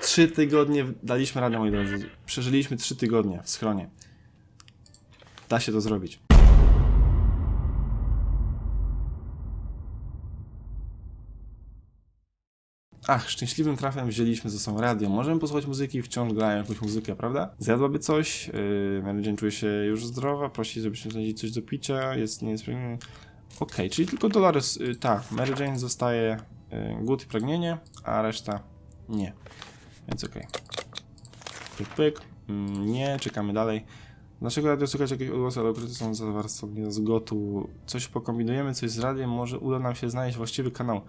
Trzy tygodnie daliśmy radę, moi drodzy. Przeżyliśmy trzy tygodnie w schronie. Da się to zrobić. Ach, szczęśliwym trafem wzięliśmy ze sobą radio. Możemy posłuchać muzyki, wciąż grają jakąś muzykę, prawda? Zjadłaby coś, yy, Mary czuje się już zdrowa, prosi, żebyśmy znaleźli coś do picia, jest nie jest Okej, czyli tylko Dolores, yy, tak, Mary Jane zostaje yy, głód i pragnienie, a reszta nie. Więc okej. Pyk, pyk. Mm, nie, czekamy dalej. Naszego radio słychać jakieś odgłosy, ale ukryte są za warstwą zgotu. Coś pokombinujemy, coś z radiem, może uda nam się znaleźć właściwy kanał.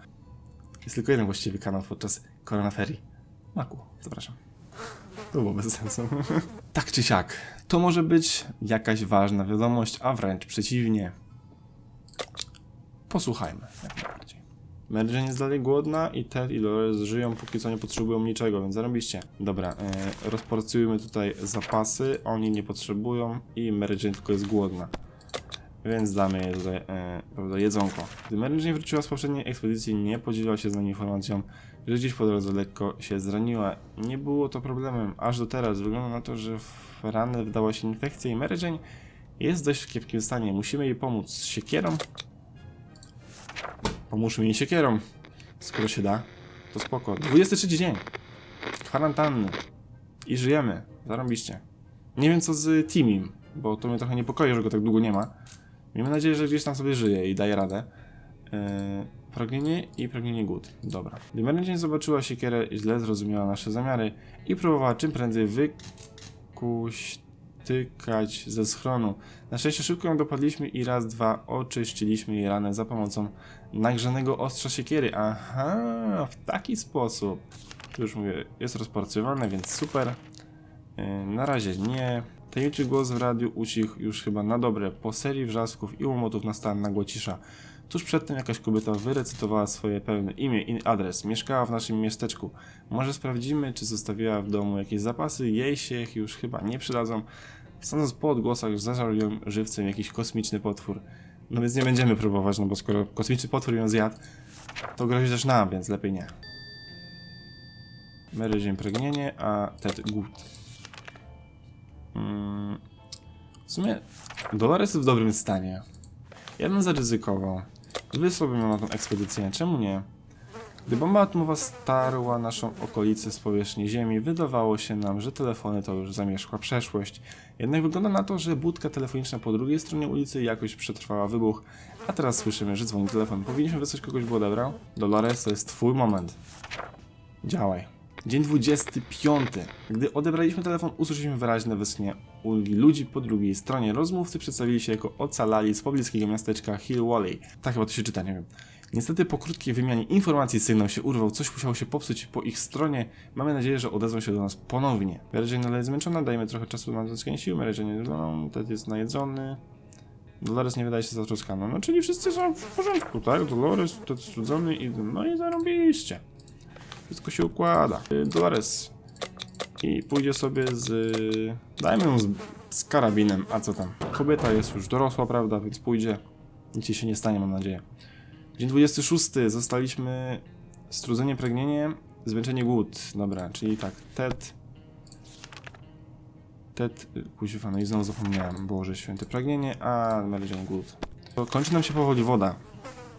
Jest tylko jeden właściwy kanał podczas koronaferii. Maku, zapraszam. To było bez sensu. tak czy siak, to może być jakaś ważna wiadomość, a wręcz przeciwnie. Posłuchajmy, jak najbardziej. Jane jest dalej głodna i Ted i Dolores żyją, póki co nie potrzebują niczego, więc zarobiście. Dobra, e, rozporcjujmy tutaj zapasy, oni nie potrzebują i Jane tylko jest głodna. Więc damy jej tutaj e, prawda, jedzonko. Gdy Jane wróciła z poprzedniej ekspedycji, nie podzieliła się z nami informacją, że gdzieś po drodze lekko się zraniła. Nie było to problemem, aż do teraz. Wygląda na to, że w ranę wdała się infekcja i Jane jest w dość kiepskim stanie. Musimy jej pomóc z siekierą. Pomóżmy jej siekierą. Skoro się da, to spoko. 23 dzień. Kwarantanny. I żyjemy. Zarąbiście. Nie wiem co z Timim, bo to mnie trochę niepokoi, że go tak długo nie ma. Miejmy nadzieję, że gdzieś tam sobie żyje i daje radę. Yy, pragnienie i pragnienie głód. Dobra. Gdy Mary Jane zobaczyła siekierę, źle zrozumiała nasze zamiary i próbowała czym prędzej wykuśtykać ze schronu. Na szczęście szybko ją dopadliśmy i raz, dwa oczyściliśmy jej ranę za pomocą nagrzanego ostrza siekiery. Aha, w taki sposób. Już mówię, jest rozporcjowane, więc super. Yy, na razie nie. Tajemniczy głos w radiu ucichł już chyba na dobre. Po serii wrzasków i łomotów nastała nagła cisza. Tuż przedtem jakaś kobieta wyrecytowała swoje pełne imię i adres. Mieszkała w naszym miasteczku. Może sprawdzimy, czy zostawiła w domu jakieś zapasy. Jej się już chyba nie przydadzą. Sądząc po odgłosach, zażarł ją żywcem jakiś kosmiczny potwór. No więc nie będziemy próbować, no bo skoro kosmiczny potwór ją zjadł, to grozi też nam, więc lepiej nie. Mary Jane pragnienie, a Ted głód. Mm, W sumie Dolores jest w dobrym stanie. Ja bym zaryzykował. Wysłałbym ją na tą ekspedycję, czemu nie? Gdy bomba atomowa starła naszą okolicę z powierzchni Ziemi, wydawało się nam, że telefony to już zamierzchła przeszłość. Jednak wygląda na to, że budka telefoniczna po drugiej stronie ulicy jakoś przetrwała wybuch, a teraz słyszymy, że dzwoni telefon. Powinniśmy wysłać kogoś, by odebrał? Dolores, to jest twój moment. Działaj. Dzień 25. Gdy odebraliśmy telefon, usłyszeliśmy wyraźne westchnienie ulgi ludzi po drugiej stronie. Rozmówcy przedstawili się jako ocalali z pobliskiego miasteczka Hill Valley. Tak chyba to się czyta, nie wiem. Niestety po krótkiej wymianie informacji sygnał się urwał, coś musiało się popsuć po ich stronie. Mamy nadzieję, że odezwą się do nas ponownie. Mary Jane jest zmęczona, dajmy trochę czasu na odzyskanie sił. Mary Jane Ted jest najedzony. Dolores nie wydaje się zatroskana. No czyli wszyscy są w porządku, tak? Dolores, Ted strudzony i no i zarobiliście. Wszystko się układa. Y, Dolores. I pójdzie sobie z... Dajmy ją z, z karabinem, a co tam? Kobieta jest już dorosła, prawda, więc pójdzie. Nic się nie stanie, mam nadzieję. Dzień 26. Zostaliśmy strudzenie, pragnienie, zmęczenie, głód. Dobra, czyli tak, Ted... Ted... y, Kuźwa, no i znowu zapomniałem. Boże święte, pragnienie, a Jane głód. Kończy nam się powoli woda.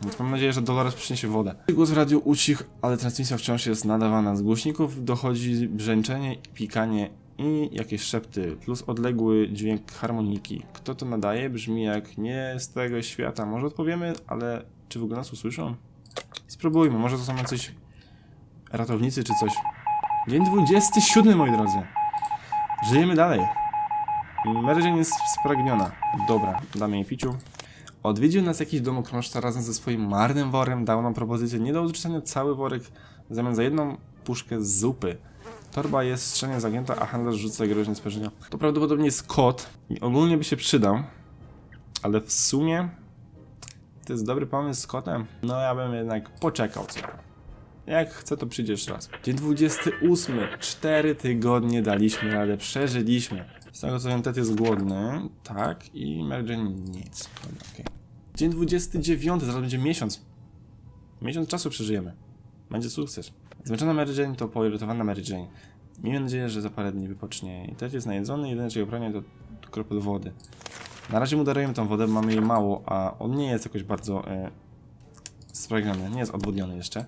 Więc mam nadzieję, że Dolores przyniesie wodę. Głos w radiu ucichł, ale transmisja wciąż jest nadawana. Z głośników dochodzi brzęczenie, pikanie i jakieś szepty, plus odległy dźwięk harmoniki. Kto to nadaje? Brzmi jak nie z tego świata. Może odpowiemy, ale czy w ogóle nas usłyszą? Spróbujmy, może to są jacyś ratownicy czy coś. Dzień 27, moi drodzy. Żyjemy dalej. Mary Jane jest spragniona. Dobra, damy jej piciu. Odwiedził nas jakiś domokrążca razem ze swoim marnym worem, dał nam propozycję nie do odrzucenia cały worek w zamian za jedną puszkę zupy. Torba jest strzelnie zagięta, a handlarz rzuca groźne spojrzenia. To prawdopodobnie jest kot i ogólnie by się przydał, ale w sumie to jest dobry pomysł z kotem. No ja bym jednak poczekał co. Jak chce, to przyjdzie jeszcze raz. Dzień 28. Cztery tygodnie daliśmy radę, przeżyliśmy. Z tego co wiem, Ted jest głodny, tak, i Jane nic. Okej. Dzień 29, zaraz będzie miesiąc. Miesiąc czasu przeżyjemy. Będzie sukces. Zmęczona Mary Jane to poirytowana Mary Jane. Miejmy nadzieję, że za parę dni wypocznie. I Ted jest najedzony, jedyne czego pragnie to to kropel wody. Na razie mu darujemy tą wodę, mamy jej mało, a on nie jest jakoś bardzo e, spragniony, nie jest odwodniony jeszcze,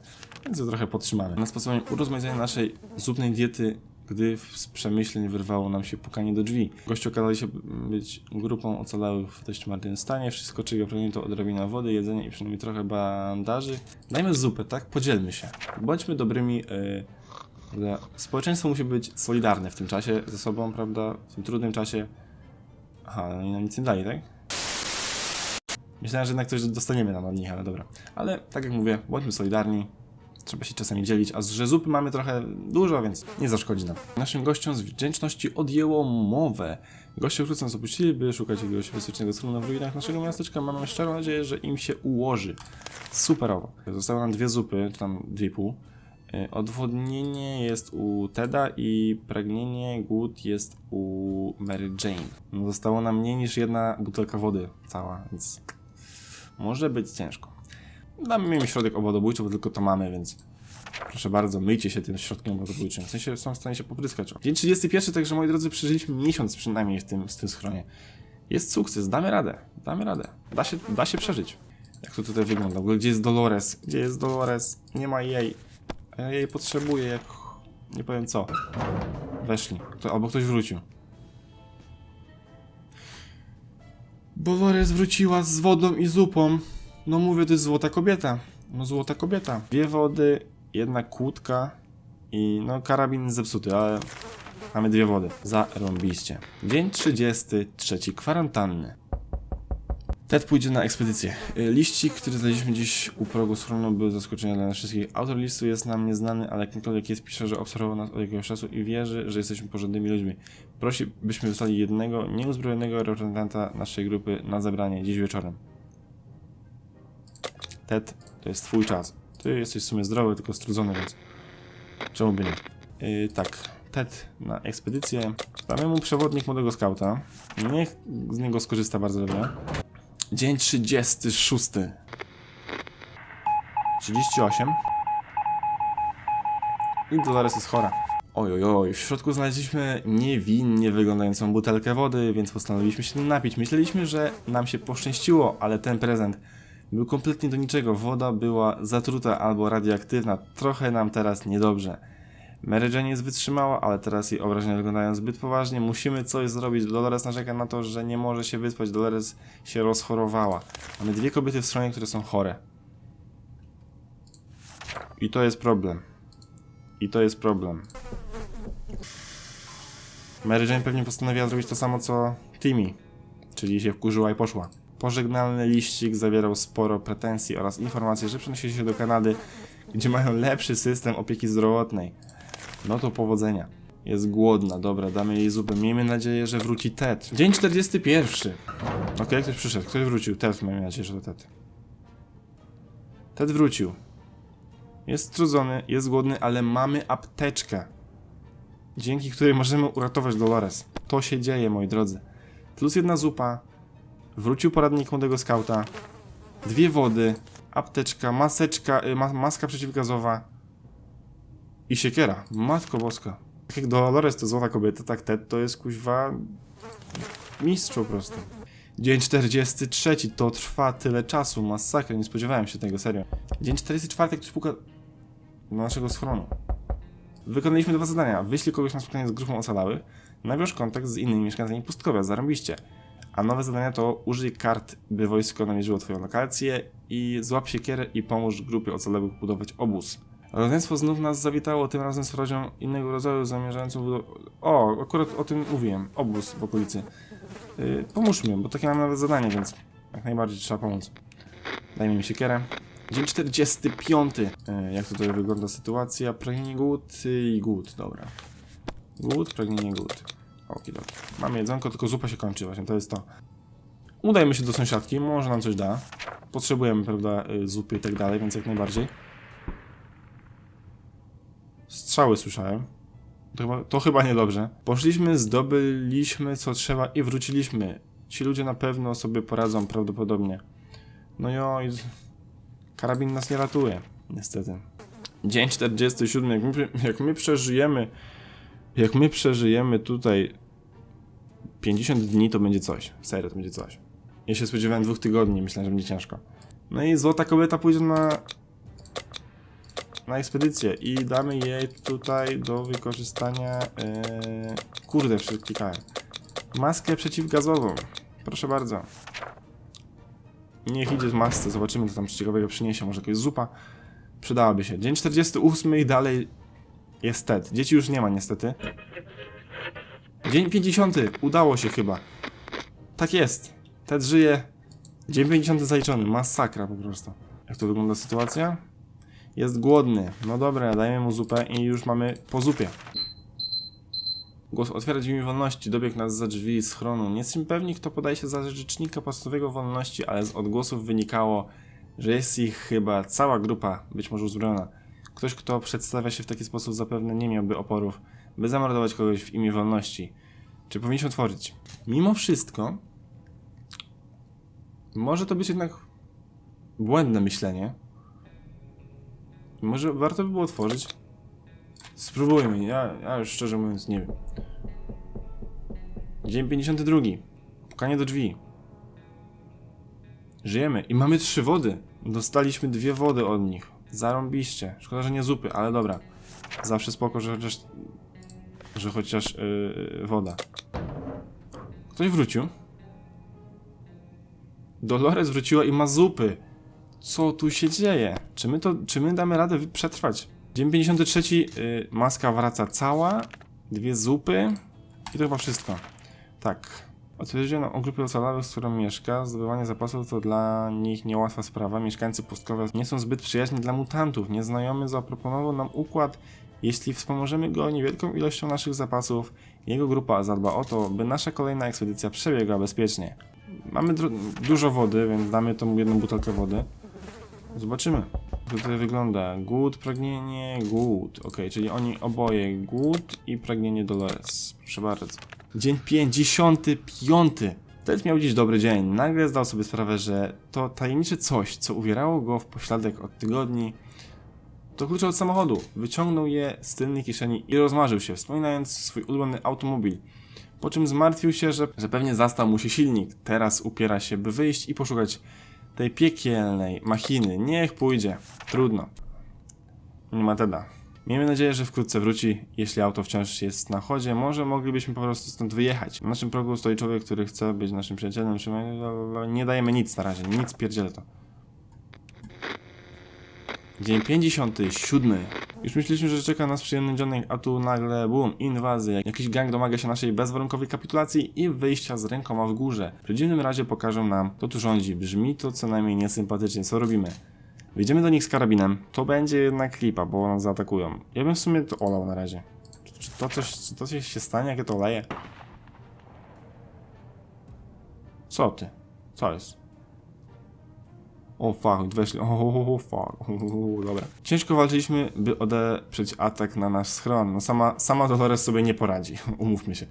więc go trochę podtrzymamy. Na sposobem urozmaicenia naszej zupnej diety, gdy z przemyśleń wyrwało nam się pukanie do drzwi. Goście okazali się być grupą ocalałych w dość martwym stanie, wszystko czego pragnie to odrobina wody, jedzenia i przynajmniej trochę bandaży. Dajmy zupę, tak? Podzielmy się. Bądźmy dobrymi... Prawda? Społeczeństwo musi być solidarne w tym czasie ze sobą, prawda? W tym trudnym czasie. Aha, no i nam nic nie dali, tak? Myślałem, że jednak coś dostaniemy nam od nich, ale dobra. Ale tak jak mówię, bądźmy solidarni. Trzeba się czasami dzielić, a że zupy mamy trochę dużo, więc nie zaszkodzi nam. Naszym gościom z wdzięczności odjęło mowę. Goście wkrótce opuścili, by szukać jakiegoś bezpiecznego schronu w ruinach naszego miasteczka. Mamy szczerą nadzieję, że im się ułoży. Superowo. Zostały nam dwie zupy, czy tam dwie pół. Y, Odwodnienie jest u Teda i pragnienie głód jest u Mary Jane. No, Zostało nam mniej niż jedna butelka wody cała, więc może być ciężko. Damy im środek obwodobójczy, bo tylko to mamy, więc proszę bardzo, myjcie się tym środkiem obwodobójczym. W sensie są w stanie się popryskać. Dzień 31, także moi drodzy, przeżyliśmy miesiąc przynajmniej w tym, w tym schronie. Jest sukces, damy radę, damy radę. Da się, da się przeżyć. Jak to tutaj wygląda? W ogóle gdzie jest Dolores? Gdzie jest Dolores? Nie ma jej. A ja jej potrzebuję jak... nie powiem co. Weszli. Albo ktoś wrócił. Dolores wróciła z wodą i zupą. No mówię, to jest złota kobieta. No złota kobieta. Dwie wody, jedna kłódka i no karabin zepsuty, ale mamy dwie wody. Zarąbiście. Dzień 33. Kwarantanny. Ted pójdzie na ekspedycję. Y, Liścik, który znaleźliśmy dziś u progu schronu, był zaskoczeniem dla nas wszystkich. Autor listu jest nam nieznany, ale kimkolwiek jest, pisze, że obserwował nas od jakiegoś czasu i wierzy, że jesteśmy porządnymi ludźmi. Prosi, byśmy wysłali jednego nieuzbrojonego reprezentanta naszej grupy na zebranie dziś wieczorem. Ted, to jest twój czas. Ty jesteś w sumie zdrowy, tylko strudzony, więc czemu by nie? Yy, tak, Ted na ekspedycję. Damy mu przewodnik młodego skauta. Niech z niego skorzysta bardzo dobrze. Dzień 36. 38. I Dolores jest chora. Oj, oj, oj. W środku znaleźliśmy niewinnie wyglądającą butelkę wody, więc postanowiliśmy się napić. Myśleliśmy, że nam się poszczęściło, ale ten prezent był kompletnie do niczego. Woda była zatruta albo radioaktywna. Trochę nam teraz niedobrze. Mary Jane jest wytrzymała, ale teraz jej obrażenia wyglądają zbyt poważnie. Musimy coś zrobić. Dolores narzeka na to, że nie może się wyspać. Dolores się rozchorowała. Mamy dwie kobiety w stronie, które są chore. I to jest problem. I to jest problem. Mary Jane pewnie postanowiła zrobić to samo co Timmy, czyli się wkurzyła i poszła. Pożegnalny liścik zawierał sporo pretensji oraz informacji, że przenosili się do Kanady, gdzie mają lepszy system opieki zdrowotnej. No to powodzenia. Jest głodna, dobra, damy jej zupę. Miejmy nadzieję, że wróci Ted. Dzień 41. Okej, ktoś przyszedł, ktoś wrócił. Ted, miejmy nadzieję, że to Ted. Ted wrócił. Jest strudzony, jest głodny, ale mamy apteczkę. Dzięki której możemy uratować Dolores. To się dzieje, moi drodzy. Plus jedna zupa. Wrócił poradnik młodego skauta. Dwie wody. Apteczka, maseczka, y, ma, maska przeciwgazowa. I siekiera. Matko boska. Tak jak Dolores to złota kobieta, tak Ted to jest kuźwa... Mistrz po prostu. Dzień 43, to trwa tyle czasu, masakra, nie spodziewałem się tego, serio. Dzień 44, ktoś puka do naszego schronu. Wykonaliśmy dwa zadania. Wyślij kogoś na spotkanie z grupą ocalałych, nawiąż kontakt z innymi mieszkańcami pustkowia, zarąbiście. A nowe zadania to użyj kart, by wojsko namierzyło twoją lokację i złap siekierę i pomóż grupie ocalałych budować obóz. Rodzeństwo znów nas zawitało, tym razem z rodziną innego rodzaju zamierzającą. O, akurat o tym mówiłem. Obóz w okolicy. Yy, pomóżmy, bo takie mam nawet zadanie, więc jak najbardziej trzeba pomóc. Dajmy mi siekierę. Dzień 45. Yy, jak tutaj wygląda sytuacja? Pragnienie głód i głód, dobra. Głód, pragnienie głód. Okidoki. Mamy jedzonko, tylko zupa się kończy właśnie, to jest to. Udajmy się do sąsiadki, może nam coś da. Potrzebujemy, prawda, y, zupy i tak dalej, więc jak najbardziej. Strzały słyszałem. To chyba, to chyba niedobrze. Poszliśmy, zdobyliśmy co trzeba i wróciliśmy. Ci ludzie na pewno sobie poradzą prawdopodobnie. No jo, i karabin nas nie ratuje, niestety. Dzień 47, jak my, jak my przeżyjemy, jak my przeżyjemy tutaj 50 dni, to będzie coś. Serio, to będzie coś. Ja się spodziewałem dwóch tygodni, myślałem, że będzie ciężko. No i złota kobieta pójdzie na na ekspedycję i damy jej tutaj do wykorzystania yy... kurde, przeklikałem. Maskę przeciwgazową. Proszę bardzo. Niech idzie z masce, zobaczymy co tam ciekawego przyniesie, może jakaś zupa. Przydałaby się. Dzień 48 i dalej jest TED. Dzieci już nie ma niestety. Dzień 50. Udało się chyba. Tak jest. TED żyje. Dzień 50 zaliczony. Masakra po prostu. Jak to wygląda sytuacja? Jest głodny. No dobra, dajemy mu zupę i już mamy po zupie. Głos otwierać w imię wolności. Dobiegł nas za drzwi schronu. Nie jesteśmy pewni, kto podaje się za rzecznika podstawowego wolności, ale z odgłosów wynikało, że jest ich chyba cała grupa, być może uzbrojona. Ktoś, kto przedstawia się w taki sposób, zapewne nie miałby oporów, by zamordować kogoś w imię wolności. Czy powinniśmy otworzyć? Mimo wszystko, może to być jednak błędne myślenie. Może warto by było otworzyć? Spróbujmy, ja, ja już szczerze mówiąc nie wiem. Dzień 52. Pukanie do drzwi. Żyjemy i mamy trzy wody. Dostaliśmy dwie wody od nich. Zarąbiście. Szkoda, że nie zupy, ale dobra. Zawsze spoko, że chociaż... Że chociaż yy, woda. Ktoś wrócił. Dolores wróciła i ma zupy. Co tu się dzieje? Czy my, to, czy my damy radę przetrwać? Dzień 53. y, maska wraca cała. Dwie zupy. I to chyba wszystko. Tak. Odpowiedziano o grupie ocalałych, z którą mieszka. Zdobywanie zapasów to dla nich niełatwa sprawa. Mieszkańcy pustkowia nie są zbyt przyjaźni dla mutantów. Nieznajomy zaproponował nam układ. Jeśli wspomożemy go niewielką ilością naszych zapasów, jego grupa zadba o to, by nasza kolejna ekspedycja przebiegła bezpiecznie. Mamy dużo wody, więc damy tą jedną butelkę wody. Zobaczymy. Jak to wygląda. Głód, pragnienie, głód. Ok, czyli oni oboje głód i pragnienie Dolores. Proszę bardzo. Dzień 55. Ted miał dziś dobry dzień. Nagle zdał sobie sprawę, że to tajemnicze coś, co uwierało go w pośladek od tygodni, to klucze od samochodu. Wyciągnął je z tylnej kieszeni i rozmarzył się, wspominając swój ulubiony automobil. Po czym zmartwił się, że, że pewnie zastał mu się silnik. Teraz upiera się, by wyjść i poszukać tej piekielnej machiny. Niech pójdzie. Trudno. Nie ma teda. Miejmy nadzieję, że wkrótce wróci. Jeśli auto wciąż jest na chodzie, może moglibyśmy po prostu stąd wyjechać. Na naszym progu stoi człowiek, który chce być naszym przyjacielem. Nie dajemy nic na razie. Nic pierdzielę to. Dzień 57. Już myśleliśmy, że czeka nas przyjemny dzionek, a tu nagle bum, inwazja. Jakiś gang domaga się naszej bezwarunkowej kapitulacji i wyjścia z rękoma w górze. W przeciwnym razie pokażą nam, kto tu rządzi. Brzmi to co najmniej niesympatycznie. Co robimy? Wyjdziemy do nich z karabinem. To będzie jednak klipa, bo nas zaatakują. Ja bym w sumie to olał na razie. Czy, czy to coś, czy to się stanie, jak ja to leję? Co ty? Co jest? O fuck, weszli. O, o, o fuck. O, dobra. Ciężko walczyliśmy, by odeprzeć atak na nasz schron. No sama, sama Dolores sobie nie poradzi. Umówmy się.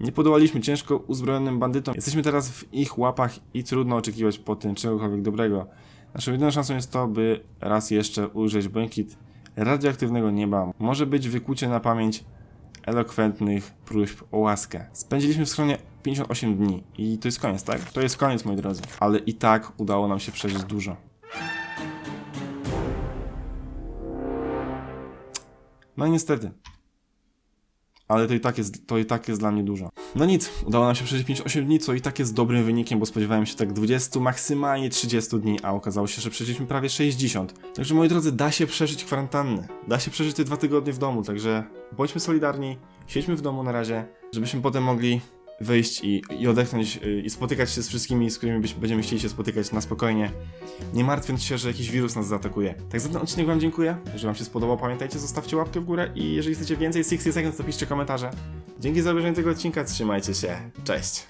Nie podołaliśmy ciężko uzbrojonym bandytom. Jesteśmy teraz w ich łapach i trudno oczekiwać po tym czegokolwiek dobrego. Naszą jedyną szansą jest to, by raz jeszcze ujrzeć błękit radioaktywnego nieba. Może być wykucie na pamięć elokwentnych próśb o łaskę. Spędziliśmy w schronie 58 dni i to jest koniec, tak? To jest koniec, moi drodzy. Ale i tak udało nam się przeżyć dużo. No i niestety. Ale to i tak jest, to i tak jest dla mnie dużo. No nic, udało nam się przeżyć 58 dni, co i tak jest dobrym wynikiem, bo spodziewałem się tak 20, maksymalnie 30 dni, a okazało się, że przeżyliśmy prawie 60. Także moi drodzy, da się przeżyć kwarantannę. Da się przeżyć te dwa tygodnie w domu, także bądźmy solidarni, siedźmy w domu na razie, żebyśmy potem mogli wyjść i, i odetchnąć y, i spotykać się z wszystkimi, z którymi byś- będziemy chcieli się spotykać na spokojnie, nie martwiąc się, że jakiś wirus nas zaatakuje. Tak za ten odcinek wam dziękuję. Jeżeli wam się spodobał, pamiętajcie, zostawcie łapkę w górę i jeżeli chcecie więcej 60 Seconds, to piszcie komentarze. Dzięki za obejrzenie tego odcinka, trzymajcie się, cześć!